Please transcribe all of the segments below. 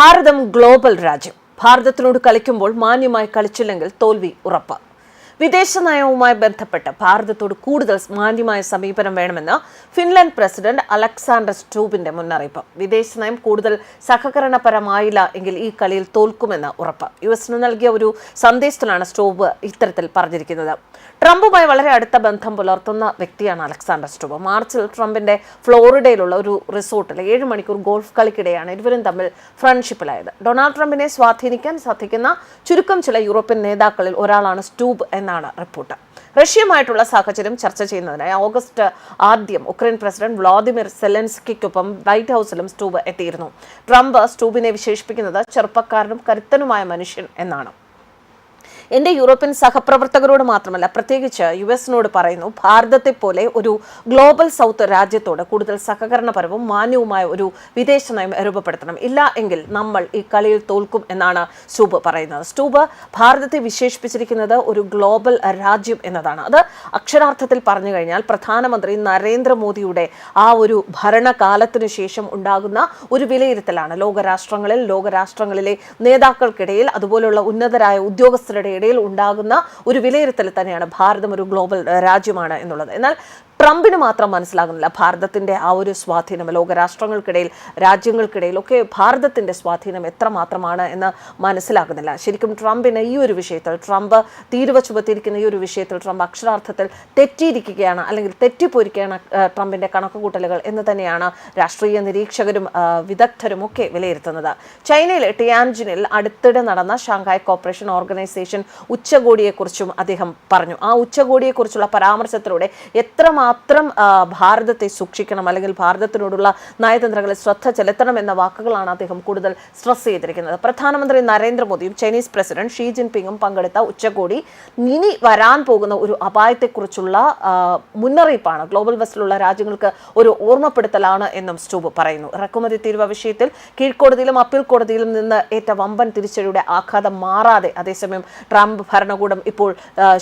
ഭാരതം global രാജ്യം. ഭാരതത്തിനോട് കളിക്കുമ്പോൾ മാന്യമായി കളിച്ചില്ലെങ്കിൽ തോൽവി ഉറപ്പ്. വിദേശ നയവുമായി ബന്ധപ്പെട്ട് ഭാരതത്തോട് കൂടുതൽ മാന്യമായ സമീപനം വേണമെന്ന് ഫിൻലൻഡ് പ്രസിഡന്റ് അലക്സാണ്ടർ സ്റ്റൂബിന്റെ മുന്നറിയിപ്പ്. വിദേശ നയം കൂടുതൽ സഹകരണപരമായില്ല എങ്കിൽ ഈ കളിയിൽ തോൽക്കുമെന്ന് ഉറപ്പ്. യു എസിന് നൽകിയ ഒരു സന്ദേശത്തിലാണ് സ്റ്റൂബ് ഇത്തരത്തിൽ പറഞ്ഞിരിക്കുന്നത്. ട്രംപുമായി വളരെ അടുത്ത ബന്ധം പുലർത്തുന്ന വ്യക്തിയാണ് അലക്സാണ്ടർ സ്റ്റൂബ്. മാർച്ചിൽ ട്രംപിന്റെ ഫ്ലോറിഡയിലുള്ള ഒരു റിസോർട്ടിൽ ഏഴ് മണിക്കൂർ ഗോൾഫ് കളിക്കിടെയാണ് ഇരുവരും തമ്മിൽ ഫ്രണ്ട്ഷിപ്പിലായത്. ഡൊണാൾഡ് ട്രംപിനെ സ്വാധീനിക്കാൻ സാധിക്കുന്ന ചുരുക്കം ചില യൂറോപ്യൻ നേതാക്കളിൽ ഒരാളാണ് സ്റ്റൂബ് എന്നാണ് റിപ്പോർട്ട്. റഷ്യയുമായിട്ടുള്ള സാഹചര്യം ചർച്ച ചെയ്യുന്നതിനായി ഓഗസ്റ്റ് ആദ്യം ഉക്രൈൻ പ്രസിഡന്റ് വ്ളാദിമിർ സെലൻസ്കിക്കൊപ്പം വൈറ്റ് ഹൗസിലും സ്റ്റൂബ് എത്തിയിരുന്നു. ട്രംപ് സ്റ്റൂബിനെ വിശേഷിപ്പിക്കുന്നത് ചെറുപ്പക്കാരനും കരുത്തനുമായ മനുഷ്യൻ എന്നാണ്. എന്റെ യൂറോപ്യൻ സഹപ്രവർത്തകരോട് മാത്രമല്ല പ്രത്യേകിച്ച് യു എസിനോട് പറയുന്നു ഭാരതത്തെ പോലെ ഒരു ഗ്ലോബൽ സൗത്ത് രാജ്യത്തോട് കൂടുതൽ സഹകരണപരവും മാന്യവുമായ ഒരു വിദേശ നയം രൂപപ്പെടുത്തണം. ഇല്ല എങ്കിൽ നമ്മൾ ഈ കളിയിൽ തോൽക്കും എന്നാണ് സ്റ്റൂബ് പറയുന്നത്. സ്റ്റൂബ് ഭാരതത്തെ വിശേഷിപ്പിച്ചിരിക്കുന്നത് ഒരു ഗ്ലോബൽ രാജ്യം എന്നതാണ്. അത് അക്ഷരാർത്ഥത്തിൽ പറഞ്ഞു കഴിഞ്ഞാൽ പ്രധാനമന്ത്രി നരേന്ദ്രമോദിയുടെ ആ ഒരു ഭരണകാലത്തിനു ശേഷം ഉണ്ടാകുന്ന ഒരു വിലയിരുത്തലാണ്. ലോകരാഷ്ട്രങ്ങളിൽ ലോകരാഷ്ട്രങ്ങളിലെ നേതാക്കൾക്കിടയിൽ അതുപോലുള്ള ഉന്നതരായ ഉദ്യോഗസ്ഥരുടെ ഇടയിൽ ഉണ്ടാകുന്ന ഒരു വിലയിരുത്തൽ തന്നെയാണ് ഭാരതം ഒരു ഗ്ലോബൽ രാജ്യമാണ് എന്നുള്ളത്. എന്നാൽ ട്രംപിന് മാത്രം മനസ്സിലാകുന്നില്ല. ഭാരതത്തിന്റെ ആ ഒരു സ്വാധീനം ലോകരാഷ്ട്രങ്ങൾക്കിടയിൽ രാജ്യങ്ങൾക്കിടയിൽ ഒക്കെ ഭാരതത്തിന്റെ സ്വാധീനം എത്ര മാത്രമാണ് എന്ന് മനസ്സിലാകുന്നില്ല. ശരിക്കും ട്രംപിന് ഈ ഒരു വിഷയത്തിൽ ട്രംപ് തീരുവ ചുമത്തിയിരിക്കുന്ന ഈ ഒരു വിഷയത്തിൽ ട്രംപ് അക്ഷരാർത്ഥത്തിൽ തെറ്റിയിരിക്കുകയാണ് അല്ലെങ്കിൽ തെറ്റിപ്പോയിരിക്കുകയാണ് ട്രംപിന്റെ കണക്കുകൂട്ടലുകൾ എന്ന് തന്നെയാണ് രാഷ്ട്രീയ നിരീക്ഷകരും വിദഗ്ധരും ഒക്കെ വിലയിരുത്തുന്നത്. ചൈനയിലെ ടിയാൻജിനിൽ അടുത്തിടെ നടന്ന ഷാങ്ഹായ് കോപ്പറേഷൻ ഓർഗനൈസേഷൻ ഉച്ചകോടിയെക്കുറിച്ചും അദ്ദേഹം പറഞ്ഞു. ആ ഉച്ചകോടിയെക്കുറിച്ചുള്ള പരാമർശത്തിലൂടെ എത്രമാത്രം ആ, ഭാരതത്തെ സൂക്ഷിക്കണം അല്ലെങ്കിൽ ഭാരതത്തിനോടുള്ള നയതന്ത്രങ്ങളിൽ ശ്രദ്ധ ചെലുത്തണം എന്ന വാക്കുകളാണ് അദ്ദേഹം കൂടുതൽ സ്ട്രെസ് ചെയ്തിരിക്കുന്നത്. പ്രധാനമന്ത്രി നരേന്ദ്രമോദിയും ചൈനീസ് പ്രസിഡന്റ് ഷീ ജിൻപിങ്ങും പങ്കെടുത്ത ഉച്ചകോടി ഇനി വരാൻ പോകുന്ന ഒരു അപായത്തെക്കുറിച്ചുള്ള മുന്നറിയിപ്പാണ്. ഗ്ലോബൽ വെസ്റ്റിലുള്ള രാജ്യങ്ങൾക്ക് ഒരു ഓർമ്മപ്പെടുത്തലാണ് എന്നും സ്റ്റൂബ് പറയുന്നു. ഇറക്കുമതി തീരുവ വിഷയത്തിൽ കീഴ്ക്കോടതിയിലും അപ്പീൽ കോടതിയിലും നിന്ന് ഏറ്റ വമ്പൻ തിരിച്ചടിയുടെ ആഘാതം മാറാതെ അതേസമയം ട്രംപ് ഭരണകൂടം ഇപ്പോൾ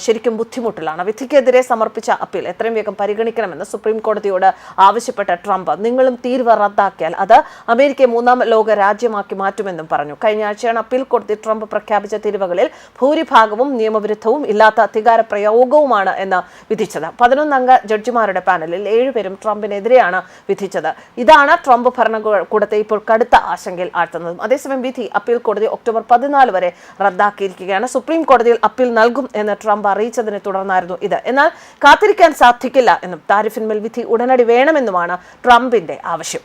ശരിക്കും ബുദ്ധിമുട്ടിലാണ്. വിധിക്കെതിരെ സമർപ്പിച്ച അപ്പീൽ എത്രയും വേഗം പരിഗണിക്കണമെന്ന് സുപ്രീം കോടതിയോട് ആവശ്യപ്പെട്ട ട്രംപ്. നിങ്ങളും തീരുവ റദ്ദാക്കിയാൽ അത് അമേരിക്കയെ മൂന്നാം ലോക രാജ്യമാക്കി മാറ്റുമെന്നും പറഞ്ഞു. കഴിഞ്ഞ ആഴ്ചയാണ് അപ്പീൽ കോടതി ട്രംപ് പ്രഖ്യാപിച്ച തീരുവകളിൽ ഭൂരിഭാഗവും നിയമവിരുദ്ധവും ഇല്ലാത്ത അധികാര പ്രയോഗവുമാണ് എന്ന് വിധിച്ചത്. പതിനൊന്നംഗ ജഡ്ജിമാരുടെ പാനലിൽ ഏഴുപേരും ട്രംപിനെതിരെയാണ് വിധിച്ചത്. ഇതാണ് ട്രംപ് ഭരണകൂടത്തെ ഇപ്പോൾ കടുത്ത ആശങ്കയിൽ ആഴ്ത്തുന്നതും. അതേസമയം വിധി അപ്പീൽ കോടതി ഒക്ടോബർ പതിനാല് വരെ റദ്ദാക്കിയിരിക്കുകയാണ്. സുപ്രീം കോടതിയിൽ അപ്പീൽ നൽകും എന്ന് ട്രംപ് അറിയിച്ചതിനെ തുടർന്നായിരുന്നു ഇത്. എന്നാൽ കാത്തിരിക്കാൻ സാധിക്കില്ല എന്നും താരിഫിന്മേൽ വിധി ഉടനടി വേണമെന്നുമാണ് ട്രംപിന്റെ ആവശ്യം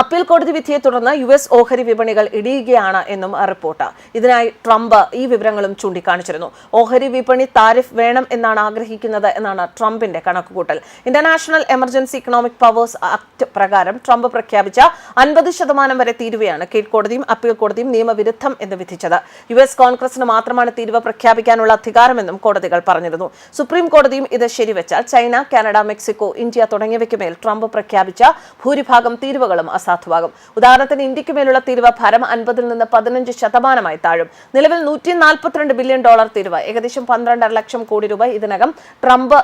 അപ്പീൽ കോടതി വിധിയെ തുടർന്ന് യു എസ് ഓഹരി വിപണികൾ ഇടിയുകയാണ് എന്നും റിപ്പോർട്ട്. ഇതിനായി ട്രംപ് ഈ വിവരങ്ങളും ചൂണ്ടിക്കാണിച്ചിരുന്നു. ഓഹരി വിപണി താരിഫ് വേണം എന്നാണ് ആഗ്രഹിക്കുന്നത് എന്നാണ് ട്രംപിന്റെ കണക്കുകൂട്ടൽ. International Emergency Economic Powers Act പ്രകാരം ട്രംപ് പ്രഖ്യാപിച്ച അൻപത് ശതമാനം വരെ തീരുവയാണ് കീഴ്ക്കോടതിയും അപ്പീൽ കോടതിയും നിയമവിരുദ്ധം എന്ന് വിധിച്ചത്. യു എസ് കോൺഗ്രസിന് മാത്രമാണ് തീരുവ പ്രഖ്യാപിക്കാനുള്ള അധികാരമെന്നും കോടതികൾ പറഞ്ഞിരുന്നു. സുപ്രീം കോടതിയും ഇത് ശരിവെച്ചാൽ ചൈന കാനഡ മെക്സിക്കോ ഇന്ത്യ തുടങ്ങിയവയ്ക്ക് മേൽ ട്രംപ് പ്രഖ്യാപിച്ച ഭൂരിഭാഗം തീരുവകളും അസാധുവാകും. ഉദാഹരണത്തിന് ഇന്ത്യയ്ക്ക് മേലുള്ള തീരുവ ഭരം അൻപതിൽ നിന്ന് പതിനഞ്ച് ശതമാനമായി താഴും. നിലവിൽ നൂറ്റി നാൽപ്പത്തിരണ്ട് ബില്യൺ ഡോളർ തീരുവ ഏകദേശം പന്ത്രണ്ടര ലക്ഷം കോടി രൂപ ഇതിനകം ട്രംപ്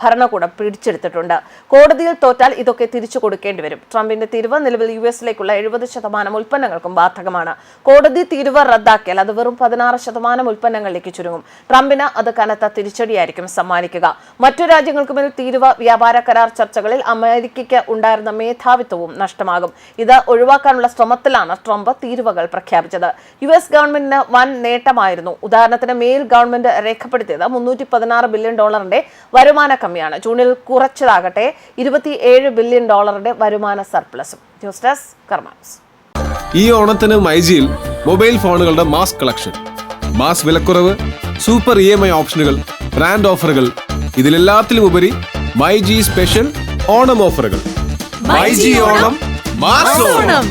ഭരണകൂടം പിടിച്ചെടുത്തിട്ടുണ്ട്. കോടതിയിൽ തോറ്റാൽ ഇതൊക്കെ തിരിച്ചു കൊടുക്കേണ്ടി വരും. ട്രംപിന്റെ തീരുവ നിലവിൽ യു എസിലേക്കുള്ള എഴുപത് ശതമാനം ഉൽപ്പന്നങ്ങൾക്കും ബാധകമാണ്. കോടതി തീരുവ റദ്ദാക്കിയാൽ അത് വെറും പതിനാറ് ശതമാനം ഉൽപ്പന്നങ്ങളിലേക്ക് ചുരുങ്ങും. ട്രംപിന് അത് കനത്ത തിരിച്ചടിയായിരിക്കും സമ്മാനിക്കുക. മറ്റു രാജ്യങ്ങൾക്ക് മേൽ തീരുവ വ്യാപാര കരാർ ചർച്ചകളിൽ അമേരിക്കയ്ക്ക് ഉണ്ടായിരുന്ന മേധാവിത്വവും നഷ്ടമാകും. ഇത് ഒഴിവാക്കാനുള്ള ശ്രമത്തിലാണ് ട്രംപ് തീരുവകൾ പ്രഖ്യാപിച്ചത്. യു എസ് ഗവൺമെന്റിന് വൻ നേട്ടമായിരുന്നു. ഉദാഹരണത്തിന് മേൽ ഗവൺമെന്റ് രേഖപ്പെടുത്തിയത് മുന്നൂറ്റി പതിനാറ് ബില്യൺ ഡോളറിന്റെ വരുമാന കമ്മിയാണ്. ജൂണിൽ കുറച്ചതാകട്ടെ ഇരുപത്തിയേഴ് ബില്യൺ ഡോളറിന്റെ വരുമാന സർപ്ലസും. ന്യൂസ് ഡെസ്ക് കർമാസ് ഈ ഓണത്തിന് മൈജിയിൽ മൊബൈൽ ഫോണുകളുടെ മാസ് കളക്ഷൻ മാസ് വിലക്കുറവ് സൂപ്പർ ഇ എം ഐ ഓപ്ഷനുകൾ ബ്രാൻഡ് ഓഫറുകൾ ഇതിലെല്ലാത്തിലും ഉപരി മൈ ജി സ്പെഷ്യൽ ഓണം ഓഫറുകൾ. മൈ ജി ഓണം മാസ്. ഓണം